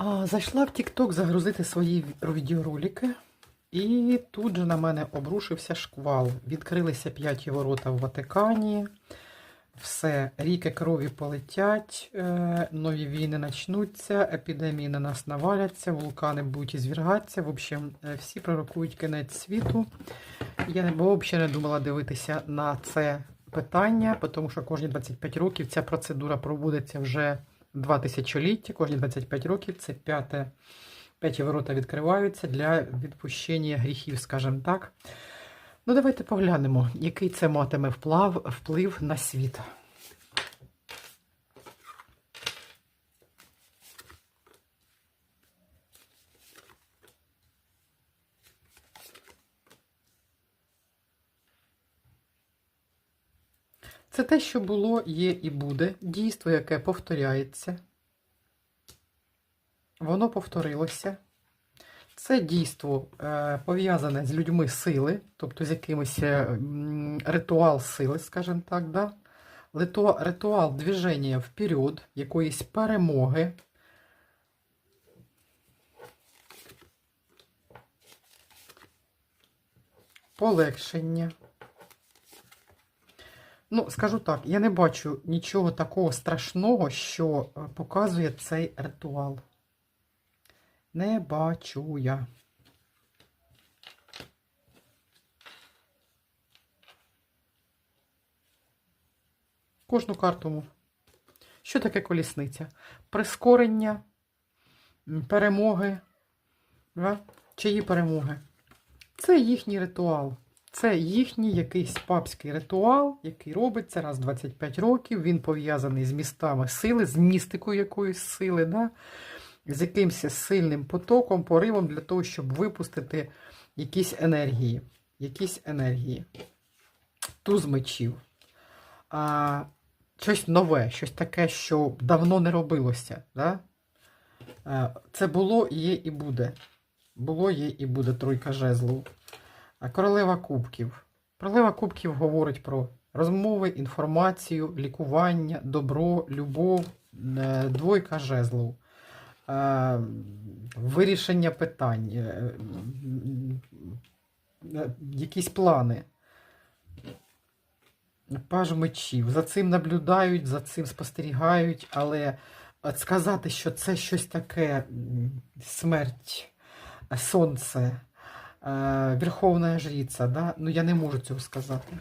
А, зайшла в TikTok загрузити свої відеоролики, і тут же на мене обрушився шквал. Відкрилися п'яті ворота в Ватикані. Все, ріки крові полетять, е, нові війни почнуться, епідемії на нас наваляться, вулкани будуть ізвергатися. В общем, е, всі пророкують кінець світу. Я взагалі не думала дивитися на це питання, тому що кожні 25 років ця процедура проводиться вже два тисячоліття, кожні 25 років це п'яте, п'яті ворота відкриваються для відпущення гріхів, скажімо так. Ну, давайте поглянемо, який це матиме вплав, вплив на світ. Це те, що було, є і буде. Дійство, яке повторяється. Воно повторилося. Це дійство е, пов'язане з людьми сили, тобто з якимось е, ритуал сили, скажімо так, да? Ритуал движення вперед, якоїсь перемоги. Полегшення. Ну, скажу так, я не бачу нічого такого страшного, що е, показує цей ритуал. Не бачу я. Кожну карту. Що таке колісниця? Прискорення, перемоги. Чиї перемоги? Це їхній ритуал. Це їхній якийсь папський ритуал, який робиться раз в 25 років. Він пов'язаний з містами сили, з містикою якоїсь сили, да? з якимось сильним потоком, поривом для того, щоб випустити якісь енергії. Якісь енергії. Туз мечів. А, щось нове, щось таке, що давно не робилося. Да? А, це було, є і буде. Було, є і буде тройка жезлів. Королева кубків. Королева кубків говорить про розмови, інформацію, лікування, добро, любов, е, двойка жезлів, е, вирішення питань, е, якісь плани. Паж мечів. За цим наблюдають, за цим спостерігають, але сказати, що це щось таке смерть, сонце, е, Верховна жриця, да? ну я не можу цього сказати.